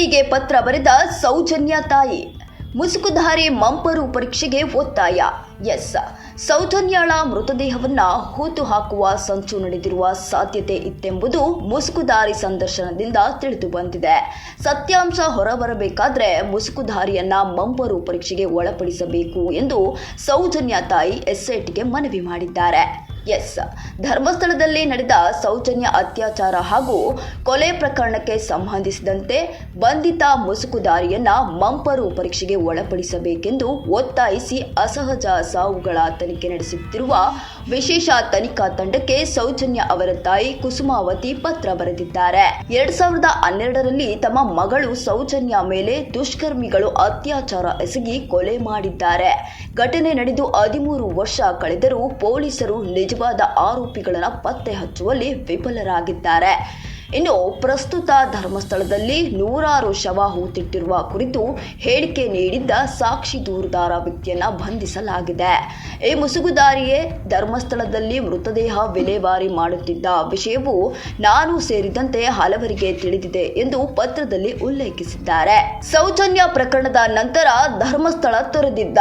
ಹೀಗೆ ಪತ್ರ ಬರೆದ ಸೌಜನ್ಯ ತಾಯಿ. ಮುಸುಕುಧಾರಿ ಮಂಪರು ಪರೀಕ್ಷೆಗೆ ಒತ್ತಾಯ. ಎಸ್. ಸೌಜನ್ಯಾಳ ಮೃತದೇಹವನ್ನ ಹೂತು ಹಾಕುವ ಸಂಚು ನಡೆದಿರುವ ಸಾಧ್ಯತೆ ಇತ್ತೆಂಬುದು ಮುಸುಕುಧಾರಿ ಸಂದರ್ಶನದಿಂದ ತಿಳಿದು ಬಂದಿದೆ. ಸತ್ಯಾಂಶ ಹೊರಬರಬೇಕಾದ್ರೆ ಮುಸುಕುಧಾರಿಯನ್ನ ಮಂಪರು ಪರೀಕ್ಷೆಗೆ ಒಳಪಡಿಸಬೇಕು ಎಂದು ಸೌಜನ್ಯ ತಾಯಿ ಎಸ್ಐಟಿಗೆ ಮನವಿ ಮಾಡಿದ್ದಾರೆ. ಎಸ್ ಧರ್ಮಸ್ಥಳದಲ್ಲಿ ನಡೆದ ಸೌಜನ್ಯ ಅತ್ಯಾಚಾರ ಹಾಗೂ ಕೊಲೆ ಪ್ರಕರಣಕ್ಕೆ ಸಂಬಂಧಿಸಿದಂತೆ ಬಂಧಿತ ಮುಸುಕುದಾರಿಯನ್ನ ಮಂಪರು ಪರೀಕ್ಷೆಗೆ ಒಳಪಡಿಸಬೇಕೆಂದು ಒತ್ತಾಯಿಸಿ ಅಸಹಜ ಸಾವುಗಳ ತನಿಖೆ ನಡೆಸುತ್ತಿರುವ ವಿಶೇಷ ತನಿಖಾ ತಂಡಕ್ಕೆ ಸೌಜನ್ಯ ಅವರ ತಾಯಿ ಕುಸುಮಾವತಿ ಪತ್ರ ಬರೆದಿದ್ದಾರೆ. ಎರಡ್ ಸಾವಿರದ ಹನ್ನೆರಡರಲ್ಲಿ ತಮ್ಮ ಮಗಳು ಸೌಜನ್ಯ ಮೇಲೆ ದುಷ್ಕರ್ಮಿಗಳು ಅತ್ಯಾಚಾರ ಎಸಗಿ ಕೊಲೆ ಮಾಡಿದ್ದಾರೆ. ಘಟನೆ ನಡೆದು ಹದಿಮೂರು ವರ್ಷ ಕಳೆದರೂ ಪೊಲೀಸರು ನಿಜವಾದ ಆರೋಪಿಗಳನ್ನ ಪತ್ತೆ ಹಚ್ಚುವಲ್ಲಿ ವಿಫಲರಾಗಿದ್ದಾರೆ. ಇನ್ನು ಪ್ರಸ್ತುತ ಧರ್ಮಸ್ಥಳದಲ್ಲಿ ನೂರಾರು ಶವ ಹೂತಿಟ್ಟಿರುವ ಕುರಿತು ಹೇಳಿಕೆ ನೀಡಿದ್ದ ಸಾಕ್ಷಿ ದೂರುದಾರ ವ್ಯಕ್ತಿಯನ್ನ ಬಂಧಿಸಲಾಗಿದೆ. ಈ ಮುಸುಗುದಾರಿಯೇ ಧರ್ಮಸ್ಥಳದಲ್ಲಿ ಮೃತದೇಹ ವಿಲೇವಾರಿ ಮಾಡುತ್ತಿದ್ದ ವಿಷಯವು ನಾನು ಸೇರಿದಂತೆ ಹಲವರಿಗೆ ತಿಳಿದಿದೆ ಎಂದು ಪತ್ರದಲ್ಲಿ ಉಲ್ಲೇಖಿಸಿದ್ದಾರೆ. ಸೌಜನ್ಯ ಪ್ರಕರಣದ ನಂತರ ಧರ್ಮಸ್ಥಳ ತೊರೆದಿದ್ದ.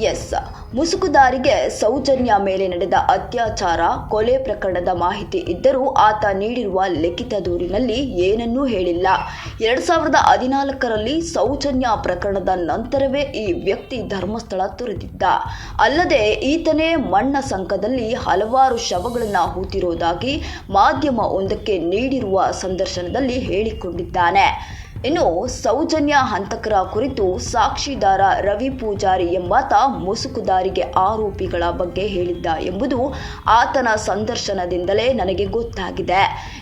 ಎಸ್. ಮುಸುಕುದಾರಿಗೆ ಸೌಜನ್ಯ ಮೇಲೆ ನಡೆದ ಅತ್ಯಾಚಾರ, ಕೊಲೆ ಪ್ರಕರಣದ ಮಾಹಿತಿ ಇದ್ದರೂ ಆತ ನೀಡಿರುವ ಲಿಖಿತ ದೂರಿನಲ್ಲಿ ಏನನ್ನೂ ಹೇಳಿಲ್ಲ. ಎರಡ್ ಸಾವಿರದ ಹದಿನಾಲ್ಕರಲ್ಲಿ ಸೌಜನ್ಯ ಪ್ರಕರಣದ ನಂತರವೇ ಈ ವ್ಯಕ್ತಿ ಧರ್ಮಸ್ಥಳ ತೊರೆದಿದ್ದ. ಅಲ್ಲದೆ ಈತನೇ ಮಣ್ಣ ಸಂಕದಲ್ಲಿ ಹಲವಾರು ಶವಗಳನ್ನು ಹೂತಿರುವುದಾಗಿ ಮಾಧ್ಯಮ ಒಂದಕ್ಕೆ ನೀಡಿರುವ ಸಂದರ್ಶನದಲ್ಲಿ ಹೇಳಿಕೊಂಡಿದ್ದಾನೆ. ಇನ್ನು ಸೌಜನ್ಯ ಹಂತಕರ ಕುರಿತು ಸಾಕ್ಷಿದಾರ ರವಿ ಪೂಜಾರಿ ಎಂಬಾತ ಮುಸುಕುದಾರಿಗೆ ಆರೋಪಿಗಳ ಬಗ್ಗೆ ಹೇಳಿದ್ದ ಎಂಬುದು ಆತನ ಸಂದರ್ಶನದಿಂದಲೇ ನನಗೆ ಗೊತ್ತಾಗಿದೆ.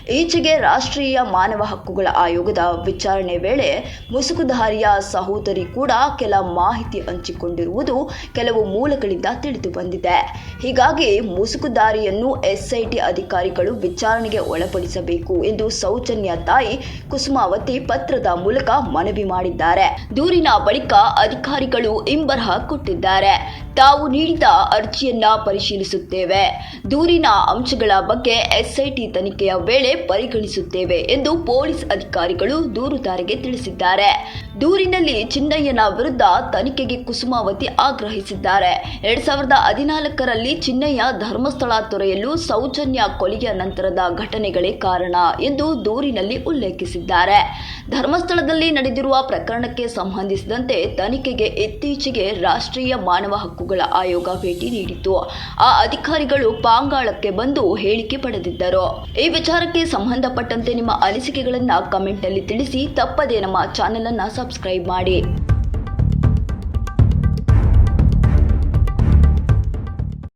ಈಚೆಗೆ ರಾಷ್ಟ್ರೀಯ ಮಾನವ ಹಕ್ಕುಗಳ ಆಯೋಗದ ವಿಚಾರಣೆ ವೇಳೆ ಮುಸುಕುದಾರಿಯ ಸಹೋದರಿ ಕೂಡ ಕೆಲ ಮಾಹಿತಿ ಹಂಚಿಕೊಂಡಿರುವುದು ಕೆಲವು ಮೂಲಗಳಿಂದ ತಿಳಿದು ಬಂದಿದೆ. ಹೀಗಾಗಿ ಮುಸುಕುದಾರಿಯನ್ನು ಎಸ್ಐಟಿ ಅಧಿಕಾರಿಗಳು ವಿಚಾರಣೆಗೆ ಒಳಪಡಿಸಬೇಕು ಎಂದು ಸೌಜನ್ಯ ತಾಯಿ ಕುಸುಮಾವತಿ ಪತ್ರದ ಮೂಲಕ ಮನವಿ ಮಾಡಿದ್ದಾರೆ. ದೂರಿನ ಬಳಿಕ ಅಧಿಕಾರಿಗಳು ಇಂಬರಹ ಕೊಟ್ಟಿದ್ದಾರೆ. ತಾವು ನೀಡಿದ ಅರ್ಜಿಯನ್ನ ಪರಿಶೀಲಿಸುತ್ತೇವೆ. ದೂರಿನ ಅಂಶಗಳ ಬಗ್ಗೆ ಎಸ್ಐಟಿ ತನಿಖೆಯ ವೇಳೆ ಪರಿಗಣಿಸುತ್ತೇವೆ ಎಂದು ಪೊಲೀಸ್ ಅಧಿಕಾರಿಗಳು ದೂರುದಾರಿಗೆ ತಿಳಿಸಿದ್ದಾರೆ. ದೂರಿನಲ್ಲಿ ಚಿನ್ನಯ್ಯನ ವಿರುದ್ಧ ತನಿಖೆಗೆ ಕುಸುಮಾವತಿ ಆಗ್ರಹಿಸಿದ್ದಾರೆ. ಎರಡ್ ಸಾವಿರದ ಹದಿನಾಲ್ಕರಲ್ಲಿ ಚಿನ್ನಯ್ಯ ಧರ್ಮಸ್ಥಳ ತೊರೆಯಲು ಸೌಜನ್ಯ ಕೊಲೆಯ ನಂತರದ ಘಟನೆಗಳೇ ಕಾರಣ ಎಂದು ದೂರಿನಲ್ಲಿ ಉಲ್ಲೇಖಿಸಿದ್ದಾರೆ. ಧರ್ಮಸ್ಥಳದಲ್ಲಿ ನಡೆದಿರುವ ಪ್ರಕರಣಕ್ಕೆ ಸಂಬಂಧಿಸಿದಂತೆ ತನಿಖೆಗೆ ಇತ್ತೀಚೆಗೆ ರಾಷ್ಟ್ರೀಯ ಮಾನವ ಹಕ್ಕುಗಳ ಆಯೋಗ ಭೇಟಿ ನೀಡಿತ್ತು. ಆ ಅಧಿಕಾರಿಗಳು ಪಾಂಗಾಳಕ್ಕೆ ಬಂದು ಹೇಳಿಕೆ ಪಡೆದಿದ್ದರು. ಈ ವಿಚಾರಕ್ಕೆ ಸಂಬಂಧಪಟ್ಟಂತೆ ನಿಮ್ಮ ಅನಿಸಿಕೆಗಳನ್ನ ಕಮೆಂಟ್ನಲ್ಲಿ ತಿಳಿಸಿ, ತಪ್ಪದೇ ನಮ್ಮ ಚಾನೆಲ್ ಅನ್ನು ಸಬ್ಸ್ಕ್ರೈಬ್ ಮಾಡಿ.